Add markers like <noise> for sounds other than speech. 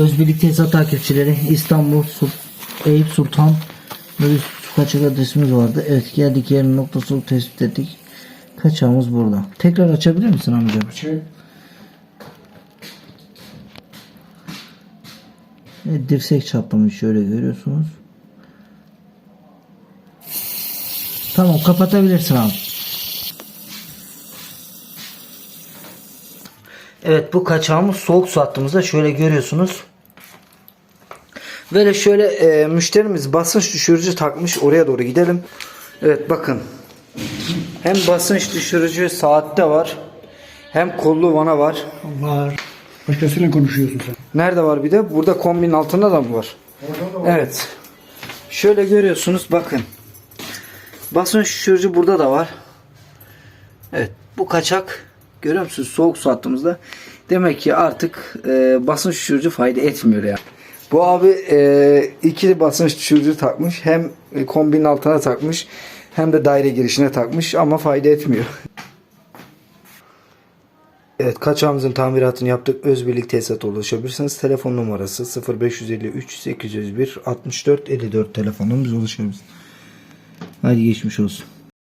Özbirlik Tesisat takipçileri İstanbul Eyüp Sultan su kaçak adresimiz vardı. Evet geldik yerin noktasını tespit ettik. Kaçağımız burada. Tekrar açabilir misin amca? Şey, Evet, dirsek çatlamış şöyle görüyorsunuz. Tamam kapatabilirsin abi. Evet bu kaçağımız soğuk su hattımızda şöyle görüyorsunuz. Böyle şöyle e, müşterimiz basınç düşürücü takmış oraya doğru gidelim. Evet bakın. Hem basınç düşürücü saatte var. Hem kollu vana var. var. Başkasıyla konuşuyorsun sen. Nerede var bir de? Burada kombinin altında da mı var? Evet. Şöyle görüyorsunuz bakın. Basınç düşürücü burada da var. Evet. Bu kaçak görüyor musunuz? Soğuk su attığımızda. Demek ki artık e, basınç düşürücü fayda etmiyor ya. Bu abi e, iki basınç düşürücü takmış. Hem e, kombinin altına takmış. Hem de daire girişine takmış ama fayda etmiyor. <laughs> Evet kaçağımızın tamiratını yaptık. Özbirlik tesisata ulaşabilirsiniz. Telefon numarası 0553 801 64 54 telefonumuz ulaşabilirsiniz. Hadi geçmiş olsun.